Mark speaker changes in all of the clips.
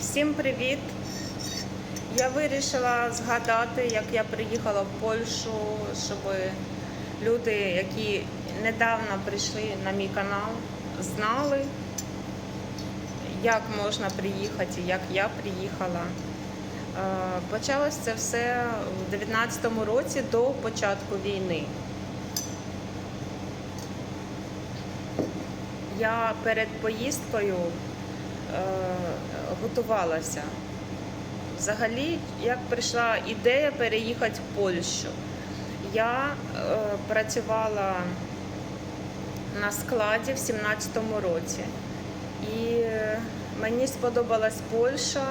Speaker 1: Всім привіт! Я вирішила згадати, як я приїхала в Польщу, щоб люди, які недавно прийшли на мій канал, знали, як можна приїхати, як я приїхала. Е, Почалось це все у 19-му році до початку війни. Я перед поїздкою готувалася. Взагалі, як прийшла ідея переїхати в Польщу, я е, працювала на складі в 17-му році. І е, мені сподобалась Польща,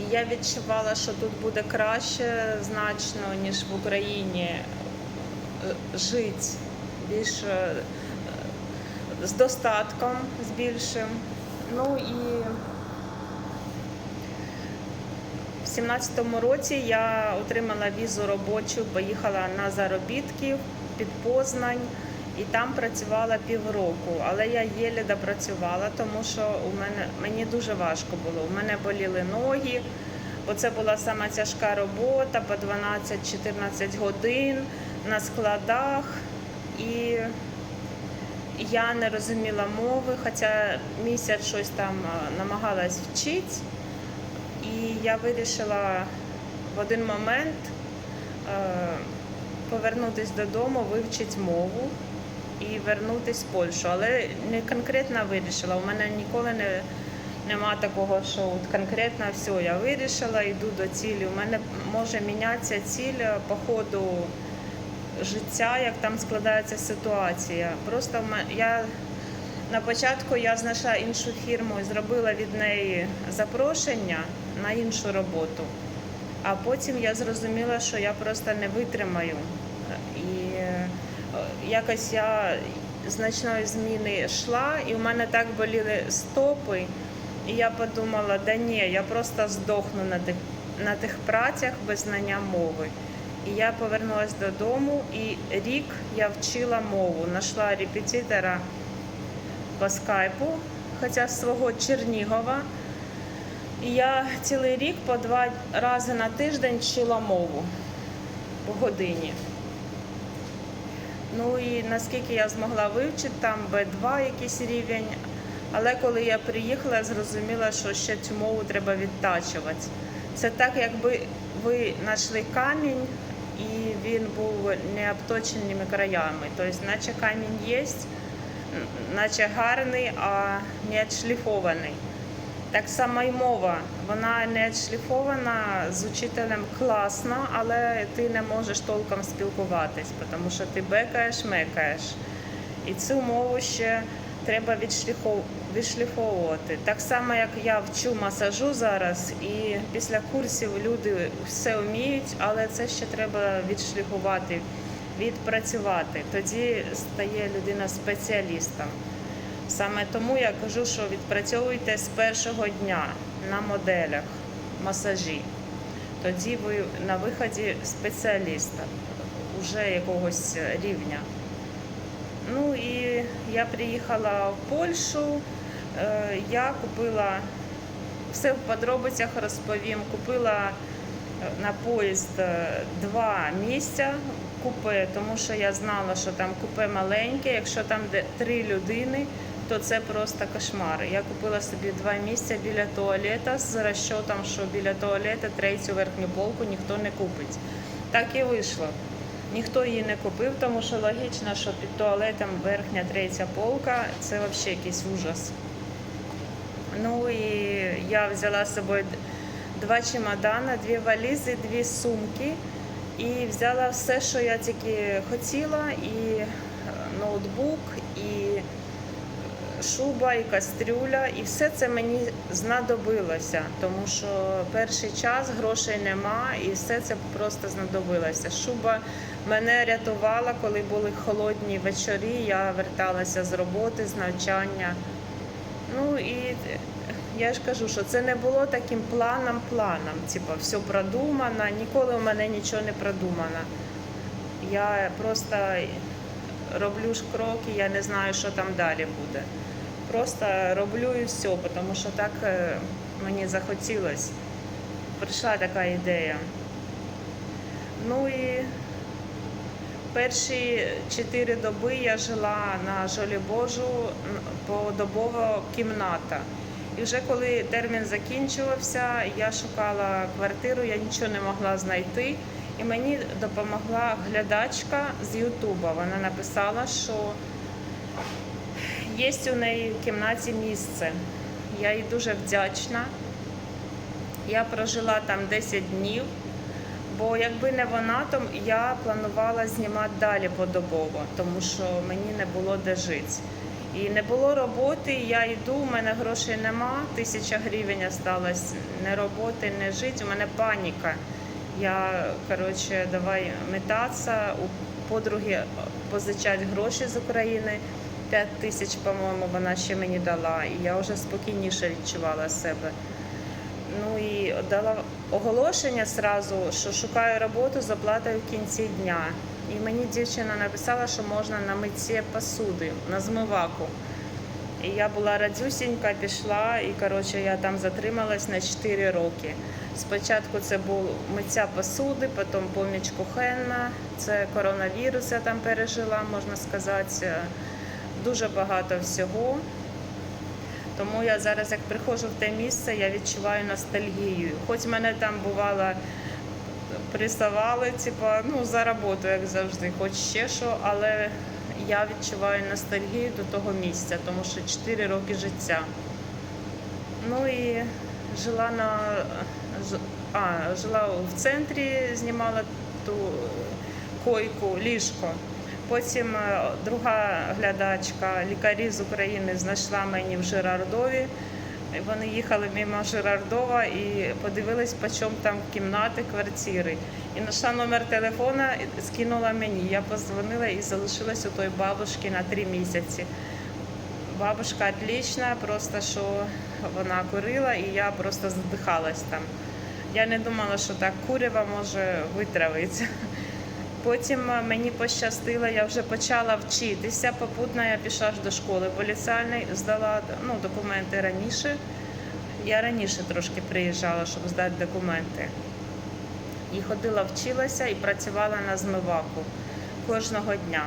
Speaker 1: і я відчувала, що тут буде краще значно, ніж в Україні е, жити більш е, з достатком, з більшим. Ну і в 17-му році я отримала візу робочу, поїхала на заробітки під Познань і там працювала півроку. Але я єле допрацювала, тому що у мене мені дуже важко було. У мене боліли ноги. Оце була сама тяжка робота по 12-14 годин на складах. І я не розуміла мови, хоча місяць щось там е, намагалась вчити. І я вирішила в один момент е, повернутися додому, вивчити мову і вернутися в Польщу. Але не конкретно вирішила. У мене ніколи не, нема такого, що от конкретно все, я вирішила, йду до цілі. У мене може мінятися ціль е, по ходу життя, як там складається ситуація. Просто я на початку я знайшла іншу фірму і зробила від неї запрошення на іншу роботу. А потім я зрозуміла, що я просто не витримаю. І е, якось я значної зміни йшла, і в мене так боліли стопи. І я подумала, да ні, я просто здохну на тих, на тих працях без знання мови. І я повернулася додому, і рік я вчила мову, знайшла репетитора по скайпу, хоча свого Чернігова. І я цілий рік по два рази на тиждень вчила мову по годині. Ну і наскільки я змогла вивчити, там Б2 якийсь рівень. Але коли я приїхала, я зрозуміла, що ще цю мову треба відтачувати. Це так, якби ви знайшли камінь і він був не обточеними краями. Тобто, наче камінь є, наче гарний, а не відшліфований. Так само і мова. Вона не відшліфована з учителем класно, але ти не можеш толком спілкуватись, тому що ти бекаєш, мекаєш. І цю мову ще треба відшліфов- відшліфовувати. Так само, як я вчу масажу зараз, і після курсів люди все вміють, але це ще треба відшліфувати, відпрацювати. Тоді стає людина спеціалістом. Саме тому я кажу, що відпрацьовуйте з першого дня на моделях масажі. Тоді ви на виході спеціаліста уже якогось рівня. Ну і я приїхала в Польщу. е, Я купила все в подробицях розповім. Купила е, на поїзд е, два місця купе, тому що я знала, що там купе маленьке. Якщо там де три людини, то це просто кошмар. Я купила собі два місця біля туалета з розчотом, що біля туалета третю верхню полку ніхто не купить. Так і вийшло. Ніхто її не купив, тому що логічно, що під туалетом верхня третя полка це взагалі якийсь ужас. Ну і я взяла з собою два чемодана, дві валізи, дві сумки. І взяла все, що я тільки хотіла, і е, ноутбук, і шуба, і кастрюля, і все це мені знадобилося, тому що перший час грошей нема, і все це просто знадобилося. Шуба мене рятувала, коли були холодні вечорі. Я верталася з роботи, з навчання. Ну і я ж кажу, що це не було таким планом планом. Типу, все продумано, ніколи у мене нічого не продумано. Я просто роблю ж кроки, я не знаю, що там далі буде. Просто роблю і все, тому що так е, мені захотілося. Прийшла така ідея. Ну і перші чотири доби я жила на Жолі Божу н- подобово кімната. І вже коли термін закінчувався, я шукала квартиру, я нічого не могла знайти. І мені допомогла глядачка з Ютуба. Вона написала, що є у неї в кімнаті місце. Я їй дуже вдячна. Я прожила там 10 днів, бо якби не вона, то я планувала знімати далі подобово, тому що мені не було де жити. І не було роботи, я йду, у мене грошей нема, тисяча гривень осталось, не роботи, не жити, у мене паніка. Я, коротше, давай метатися, у подруги позичати гроші з України. 5 тисяч, по-моєму, вона ще мені дала, і я вже спокійніше відчувала себе. Ну і дала оголошення сразу, що шукаю роботу з оплатою в кінці дня. І мені дівчина написала, що можна на митці посуди, на змиваку. І я була радюсінька, пішла, і коротше я там затрималась на 4 роки. Спочатку це був миття посуди, потім поміч кухенна, це коронавірус, я там пережила, можна сказати. Дуже багато всього. Тому я зараз, як приходжу в те місце, я відчуваю ностальгію. Хоч мене там бувало приставали, типа, ну, за роботу, як завжди, хоч ще що, але я відчуваю ностальгію до того місця, тому що 4 роки життя. Ну і жила на а, жила в центрі, знімала ту койку, ліжко. Потім е, друга глядачка, лікарі з України, знайшла мені в Жирардові. Вони їхали мимо Жирардова і подивились, по чому там кімнати, квартири. І знайшла номер телефона, скинула мені. Я позвонила і залишилась у той бабушки на три місяці. Бабушка отлічна, просто що вона курила, і я просто задихалась там. Я не думала, що так курява може витравитися. Потім е, мені пощастило, я вже почала вчитися. Попутно я пішла ж до школи поліціальної, здала ну, документи раніше. Я раніше трошки приїжджала, щоб здати документи. І ходила, вчилася і працювала на змиваку кожного дня.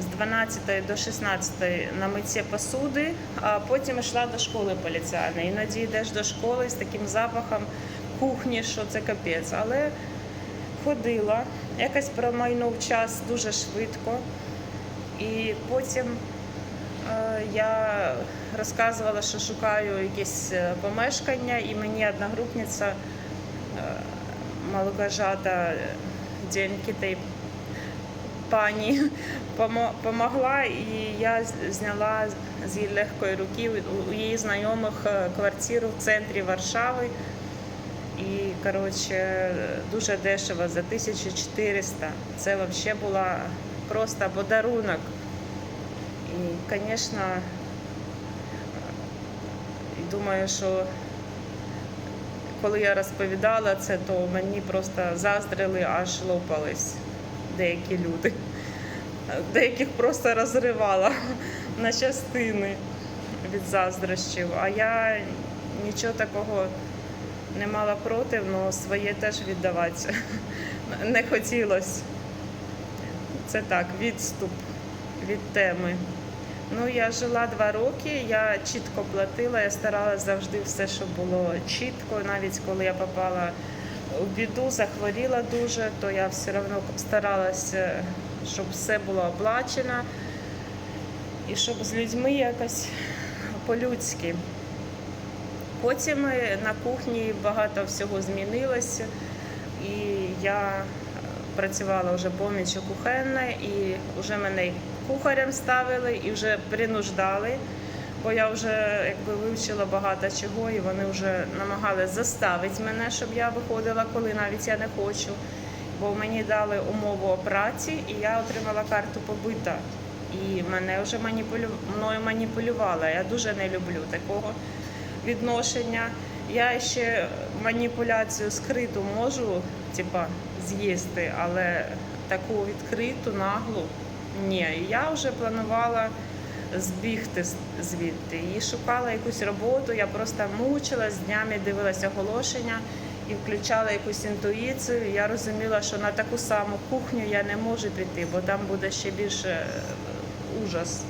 Speaker 1: З 12 до 16 на митці посуди, а потім йшла до школи поліціальної. Іноді йдеш до школи з таким запахом кухні, що це капець. Але ходила, якось промайнув час дуже швидко. І потім е, я розказувала, що шукаю якесь е, помешкання, і мені одногрупниця е, малокажата дядьки та пані помогла, і я зняла з її легкої руки у- її знайомих е, квартиру в центрі Варшави. І коротше, дуже дешево за 1400. Це взагалі була просто подарунок. І, звісно, думаю, що коли я розповідала це, то мені просто заздрили, аж лопались деякі люди. Деяких просто розривала на частини від заздрощів. А я нічого такого не мала проти, але своє теж віддавати не хотілося. Це так, відступ від теми. Ну, я жила два роки, я чітко платила, я старалася завжди все, щоб було чітко. Навіть коли я попала в біду, захворіла дуже, то я все одно старалася, щоб все було оплачено і щоб з людьми якось по-людськи. Потім е, на кухні багато всього змінилося, і я е, працювала вже поміччю кухенне, і вже мене кухарем ставили, і вже принуждали, бо я вже якби вивчила багато чого, і вони вже намагалися заставити мене, щоб я виходила, коли навіть я не хочу. Бо мені дали умову о праці, і я отримала карту побита. І мене вже маніпулю... мною маніпулювали. Я дуже не люблю такого відношення. Я ще маніпуляцію скриту можу, типа, з'їсти, але таку відкриту, наглу ні. Я вже планувала збігти звідти. І шукала якусь роботу, я просто мучилась, днями дивилася оголошення і включала якусь інтуїцію. Я розуміла, що на таку саму кухню я не можу піти, бо там буде ще більше е, ужас.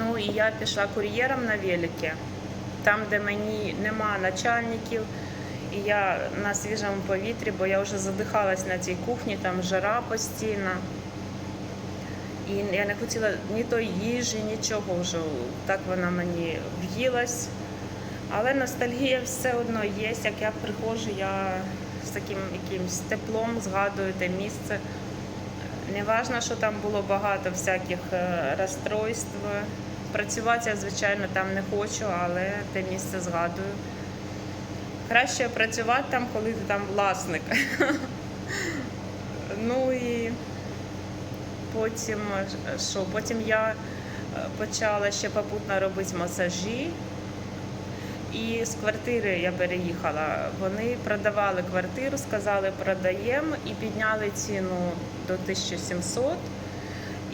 Speaker 1: Ну і я пішла кур'єром на велике, там, де мені нема начальників, і я на свіжому повітрі, бо я вже задихалась на цій кухні, там жара постійна. І я не хотіла ні той їжі, нічого вже. Так вона мені в'їлась. Але ностальгія все одно є. Як я приходжу, я з таким якимось теплом згадую те місце. Не важно, що там було багато всяких е, розстройств. Працювати я, звичайно, там не хочу, але те місце згадую. Краще працювати там, коли ти там власник. Ну і потім що? Потім я е, почала ще попутно робити масажі. І з квартири я переїхала. Вони продавали квартиру, сказали, продаємо і підняли ціну до 1700.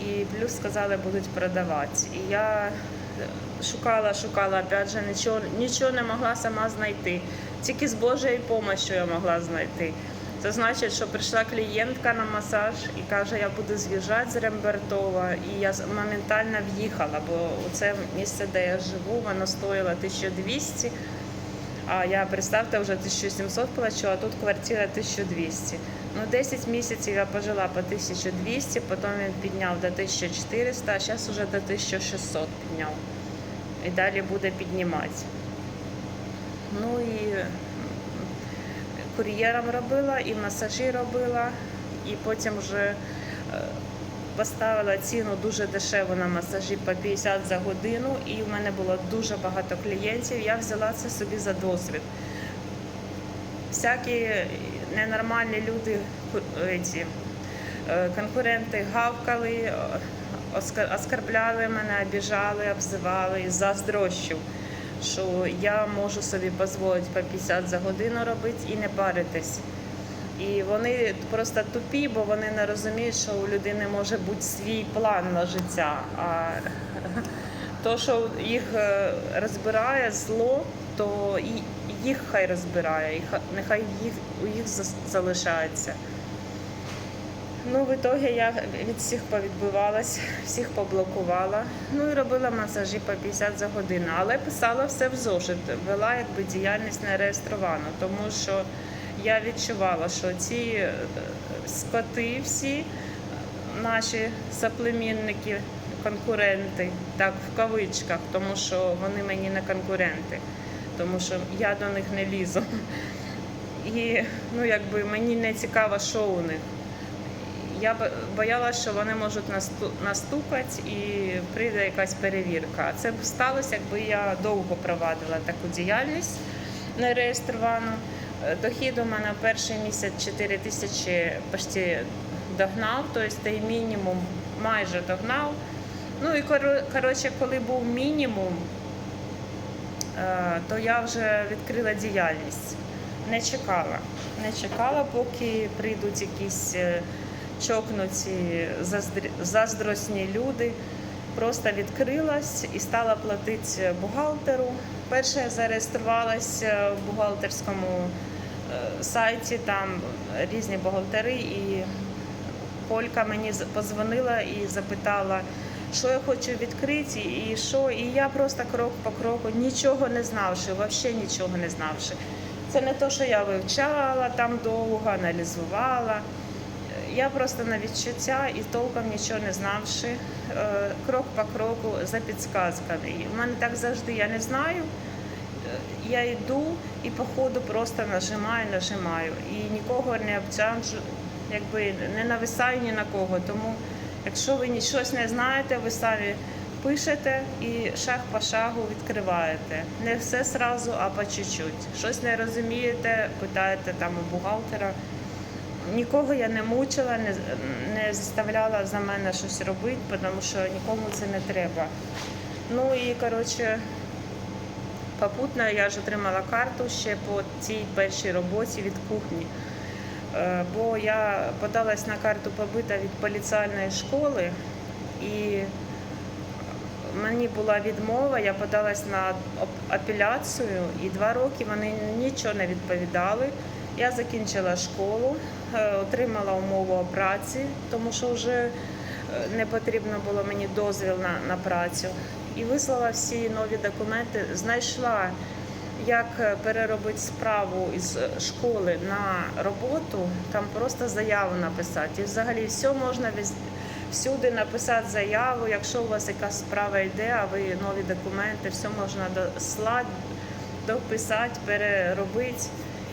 Speaker 1: І плюс сказали, будуть продавати. І я шукала, шукала, опять же, нічого, нічого не могла сама знайти. Тільки з Божою допомогою я могла знайти. Це значить, що прийшла клієнтка на масаж і каже, я буду з'їжджати з Рембертова. І я моментально в'їхала, бо це місце, де я живу, воно стоїло 1200. А я, представте, вже 1700 плачу, а тут квартира 1200. Ну, 10 місяців я пожила по 1200, потім він підняв до 1400, а зараз вже до 1600 підняв. І далі буде піднімати. Ну і кур'єром робила, і масажі робила, і потім вже е, поставила ціну дуже дешево на масажі по 50 за годину, і в мене було дуже багато клієнтів. Я взяла це собі за досвід. Всякі ненормальні люди, ці, е, конкуренти гавкали, е, оскарбляли мене, обіжали, обзивали і заздрощів, що я можу собі дозволити по 50 за годину робити і не паритись. І вони просто тупі, бо вони не розуміють, що у людини може бути свій план на життя. А то, що їх е, розбирає зло, то і їх хай розбирає, і нехай їх, у їх залишається. Ну, в ітогі я від всіх повідбивалась, всіх поблокувала. Ну і робила масажі по 50 за годину. Але писала все в зошит, вела якби діяльність не реєстровано, тому що я відчувала, що ці е, скоти всі е, наші соплемінники, конкуренти, так в кавичках, тому що вони мені не конкуренти, тому що я до них не лізу. І ну, якби мені не цікаво, що у них. Я боялася, що вони можуть насту- настукати і прийде якась перевірка. Це б сталося, якби я довго провадила таку діяльність нереєстровану. Е, Дохід у мене перший місяць 4 тисячі почти догнав, тобто той мінімум майже догнав. Ну і коротше, коли був мінімум, то я вже відкрила діяльність. Не чекала. Не чекала, поки прийдуть якісь е, чокнуті заздросні люди. Просто відкрилась і стала платити бухгалтеру. Перше я зареєструвалася в бухгалтерському е, сайті, там різні бухгалтери, і Полька мені позвонила і запитала, що я хочу відкрити, і що. І я просто крок по кроку, нічого не знавши, взагалі нічого не знавши. Це не те, що я вивчала там довго, аналізувала. Я просто на відчуття і толком нічого не знавши, е, крок по кроку за підсказками. І в мене так завжди я не знаю. Е, Я йду і по ходу просто нажимаю, нажимаю. І нікого не обтяжу, якби не нависаю ні на кого. Тому, якщо ви щось не знаєте, ви самі пишете і шаг по шагу відкриваєте. Не все зразу, а по чуть-чуть. Щось не розумієте, питаєте там у бухгалтера. Нікого я не мучила, не, не заставляла за мене щось робити, тому що нікому це не треба. Ну і коротше, попутно я ж отримала карту ще по цій першій роботі від кухні. Е, Бо я подалась на карту побита від поліційної школи, і мені була відмова, я подалась на ап- апеляцію, і два роки вони нічого не відповідали. Я закінчила школу, е, отримала умову о праці, тому що вже е, не потрібно було мені дозвіл на, на працю. І вислала всі нові документи, знайшла, як е, переробити справу із е, школи на роботу, там просто заяву написати. І взагалі все можна всюди написати заяву, якщо у вас якась справа йде, а ви нові документи, все можна дослати, дописати, переробити.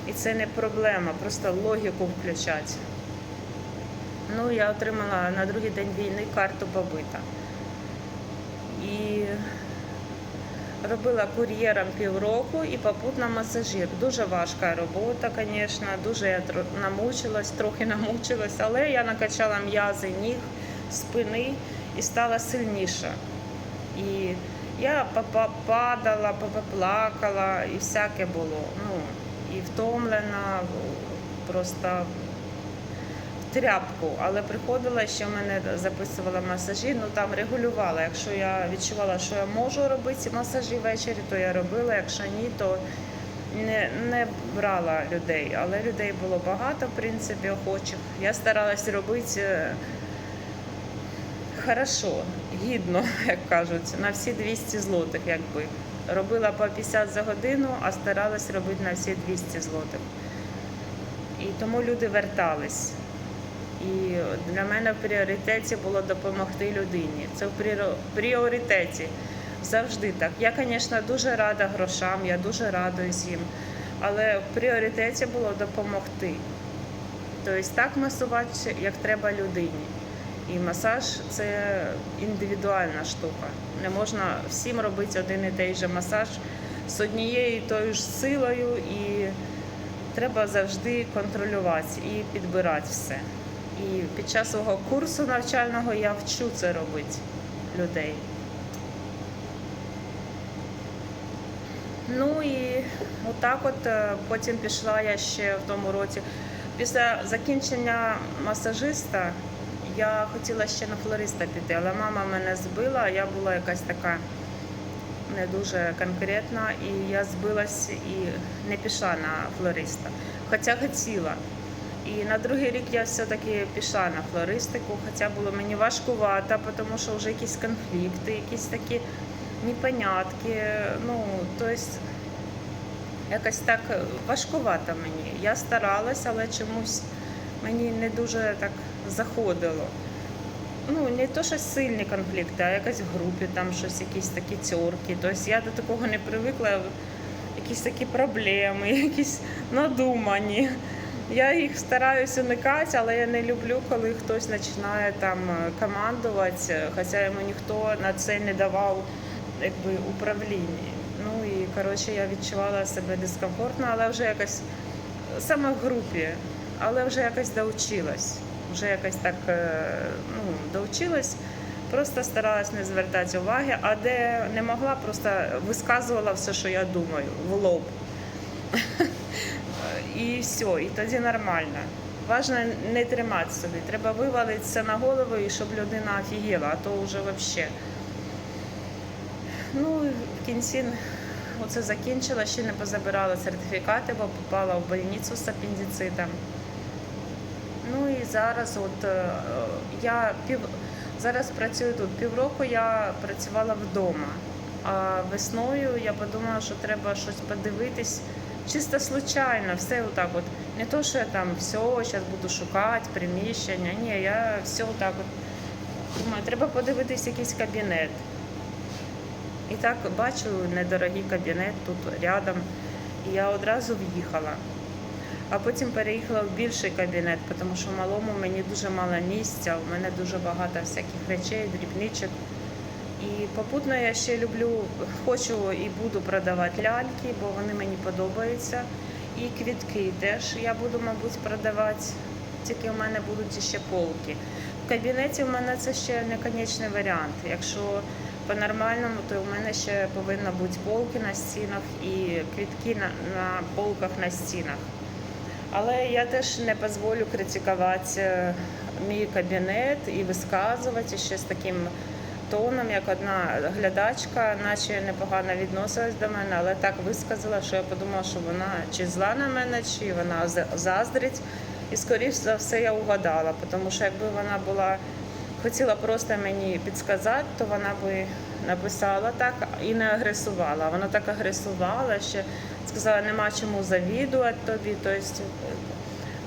Speaker 1: І це не проблема, просто логіку включати. Ну, я отримала на другий день війни карту побита. І робила кур'єром півроку і попутно масажир. Дуже важка робота, звісно, дуже я намучилась, трохи намучилась, але я накачала м'язи ніг, спини і стала сильніша. І я попа- падала, плакала, і всяке було. Ну, і втомлена, просто тряпку, але приходила, що мене записувала масажі, ну там регулювала. Якщо я відчувала, що я можу робити масажі ввечері, то я робила. Якщо ні, то не, не брала людей. Але людей було багато, в принципі, охочих. Я старалась робити е, хорошо, гідно, як кажуть, на всі 200 злотих, якби. Робила по 50 за годину, а старалась робити на всі 200 злотих. І тому люди вертались. І для мене в пріоритеті було допомогти людині. Це в пріоритеті. Завжди так. Я, звісно, дуже рада грошам, я дуже радуюсь їм. Але в пріоритеті було допомогти. Тобто так масувати, як треба людині. І масаж це індивідуальна штука. Не можна всім робити один і той же масаж з однією і тою ж силою, і треба завжди контролювати і підбирати все. І під час свого курсу навчального я вчу це робити людей. Ну і отак от е, потім пішла я ще в тому році. Після закінчення масажиста я хотіла ще на флориста піти, але мама мене збила, я була якась така не дуже конкретна, і я збилась і не пішла на флориста. Хоча хотіла. І на другий рік я все-таки пішла на флористику, хоча було мені важкувато, тому що вже якісь конфлікти, якісь такі непонятки. Ну, тобто якось так важкувато мені. Я старалась, але чомусь мені не дуже так заходило. Ну, не то, що сильні конфлікти, а якось в групі, там щось, якісь такі тьорки. Тобто я до такого не привикла, якісь такі проблеми, якісь надумані. Я їх стараюся уникати, але я не люблю, коли хтось починає там е, командувати, хоча йому ніхто на це не давав якби, управління. Ну і коротше я відчувала себе дискомфортно, але вже якось саме в групі, але вже якось доучилась. Вже якось так е, ну, доучилась, просто старалась не звертати уваги, а де не могла, просто висказувала все, що я думаю, в лоб. І все, і тоді нормально. Важно не тримати собі. Треба вивалитися на голову, і щоб людина офігела, а то вже взагалі. Ну, в кінці оце закінчила, ще не позабирала сертифікати, бо попала в больницю з апендицитом. Ну і зараз, от е, я пів зараз працюю тут. Півроку я працювала вдома. А весною я подумала, що треба щось подивитись. Чисто случайно, все отак от. Не то, що я там все, зараз буду шукати приміщення. Ні, я все отак от. Думаю, треба подивитись якийсь кабінет. І так бачу недорогий кабінет тут рядом. І я одразу в'їхала. А потім переїхала в більший кабінет, тому що в малому мені дуже мало місця, у мене дуже багато всяких речей, дрібничок. І попутно я ще люблю, хочу і буду продавати ляльки, бо вони мені подобаються. І квітки теж я буду, мабуть, продавати. Тільки в мене будуть ще полки. В кабінеті в мене це ще не конечний варіант. Якщо по-нормальному, то в мене ще повинні бути полки на стінах і квітки на, на полках на стінах. Але я теж не дозволю критикувати е, мій кабінет і висказувати ще з таким тоном, як одна глядачка, наче непогано відносилась до мене, але так висказала, що я подумала, що вона чи зла на мене, чи вона за- заздрить. І скоріш за все я угадала, тому що якби вона була хотіла просто мені підсказати, то вона би написала так і не агресувала. Вона так агресувала, ще сказала, нема чому завідувати тобі. Тобто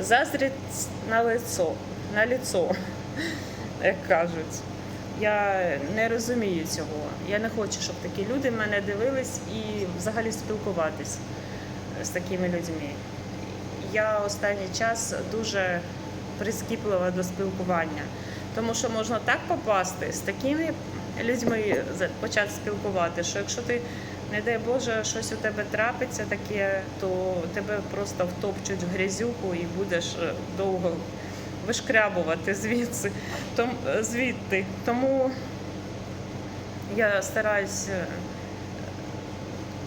Speaker 1: заздрить на лицо, на лицо, як кажуть. Я не розумію цього. Я не хочу, щоб такі люди мене дивились і взагалі спілкуватись з такими людьми. Я останній час дуже прискіплива до спілкування, тому що можна так попасти з такими людьми почати спілкувати, що якщо ти, не дай Боже, щось у тебе трапиться таке, то тебе просто втопчуть в грязюку і будеш е, довго вишкрябувати звідси, том, е, звідти. Тому я стараюсь е,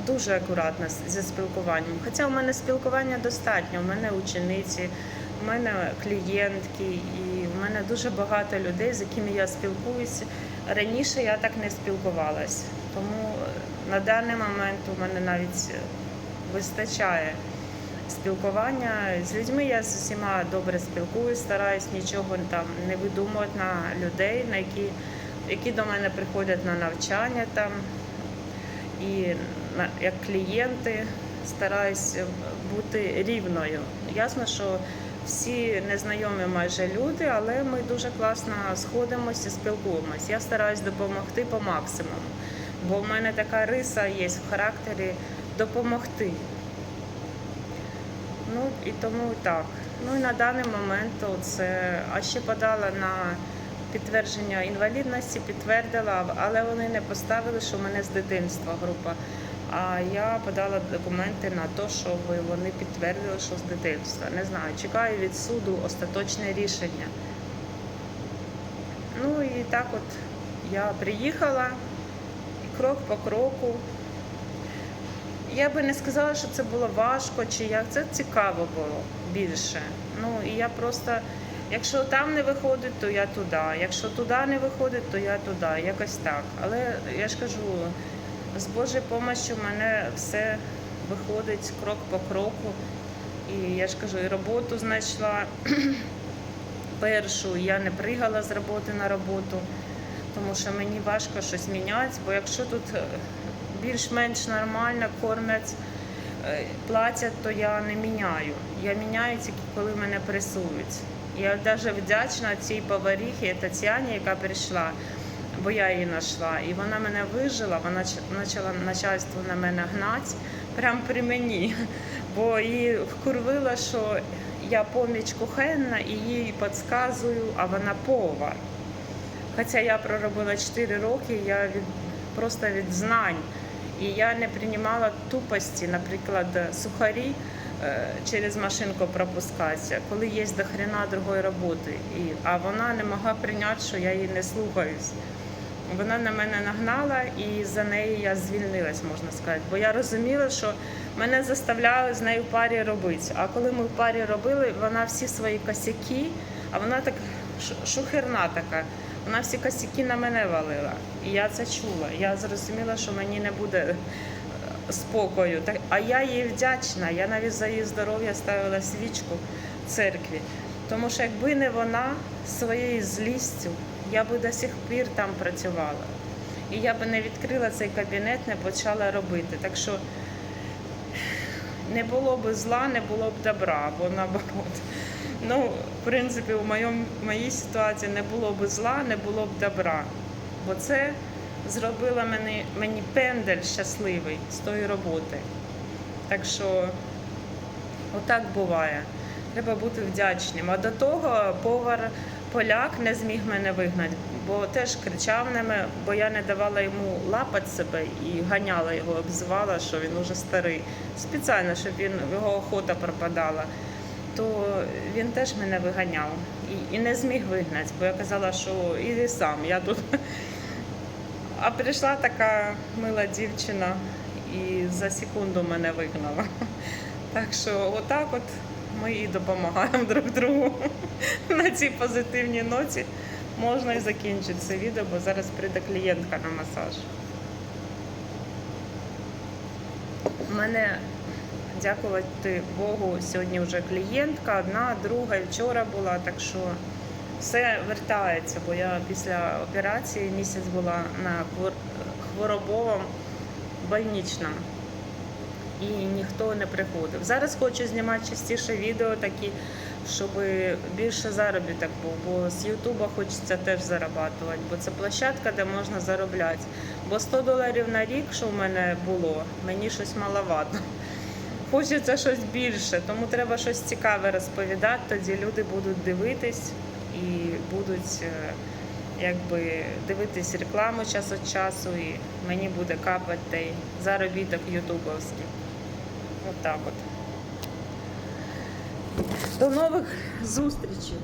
Speaker 1: дуже акуратно зі спілкуванням. Хоча в мене спілкування достатньо, в мене учениці, в мене клієнтки, і в мене дуже багато людей, з якими я спілкуюся. Раніше я так не спілкувалась. Тому е, на даний момент у мене навіть вистачає спілкування з людьми. Я з усіма добре спілкуюсь, стараюсь нічого там не видумувати на людей, на які, які до мене приходять на навчання там і як клієнти стараюсь бути рівною. Ясно, що всі незнайомі майже люди, але ми дуже класно сходимося і спілкуємось. Я стараюсь допомогти по максимуму, бо в мене така риса є в характері допомогти. Ну і тому так. Ну і на даний момент це, а ще подала на підтвердження інвалідності, підтвердила, але вони не поставили, що в мене з дитинства група. А я подала документи на те, що ви- вони підтвердили, що з дитинства. Не знаю, чекаю від суду остаточне рішення. Ну і так от я приїхала крок по кроку. Я би не сказала, що це було важко чи як. Це цікаво було більше. Ну і я просто, якщо там не виходить, то я туди. Якщо туди не виходить, то я туди. Якось так. Але я ж кажу, з Божою допомогою в мене все виходить крок по кроку. І я ж кажу, і роботу знайшла першу. Я не пригала з роботи на роботу, тому що мені важко щось міняти, бо якщо тут більш-менш нормально кормять, е, платять, то я не міняю. Я міняю тільки коли мене пресують. Я навіть вдячна цій поваріхі Тетяні, яка прийшла, бо я її знайшла. І вона мене вижила, вона почала начальство на мене гнати прямо при мені. Бо її вкурвила, що я поміч кухенна і їй підказую, а вона повар. Хоча я проробила 4 роки, я від, просто від знань. І я не приймала тупості, наприклад, сухарі е, через машинку пропускатися, коли є до хрена другої роботи. І, а вона не могла прийняти, що я її не слухаюсь. Вона на мене нагнала і за неї я звільнилась, можна сказати. Бо я розуміла, що мене заставляли з нею в парі робити. А коли ми в парі робили, вона всі свої косяки, а вона так шухерна така. Вона всі косяки на мене валила. І я це чула. Я зрозуміла, що мені не буде е, спокою. А я їй вдячна. Я навіть за її здоров'я ставила свічку в церкві. Тому що якби не вона своєю злістю, я би до сих пір там працювала. І я би не відкрила цей кабінет, не почала робити. Так що не було б зла, не було б добра, або наоборот. Ну, в принципі, в моєму, моїй ситуації не було б зла, не було б добра. Бо це зробило мені, мені пендель щасливий з тої роботи. Так що отак буває. Треба бути вдячним. А до того повар поляк не зміг мене вигнати, бо теж кричав на мене, бо я не давала йому лапати себе і ганяла його, обзивала, що він уже старий. Спеціально, щоб він його охота пропадала. То він теж мене виганяв і, і не зміг вигнати, бо я казала, що іди сам, я тут. А прийшла така мила дівчина і за секунду мене вигнала. Так що отак от ми і допомагаємо друг другу. На цій позитивній ноті можна і закінчити це відео, бо зараз прийде клієнтка на масаж. У мене, дякувати Богу, сьогодні вже клієнтка, одна, друга, і вчора була, так що все вертається, бо я після операції місяць була на хворобовому больничному. І ніхто не приходив. Зараз хочу знімати частіше відео такі, щоб більше заробіток був, бо з Ютуба хочеться теж зарабатувати, бо це площадка, де можна заробляти. Бо 100 доларів на рік, що в мене було, мені щось маловато. Хочеться щось більше, тому треба щось цікаве розповідати, тоді люди будуть дивитись і будуть е, якби дивитись рекламу час від часу, і мені буде капати той заробіток ютубовський. От так от. До нових зустрічей!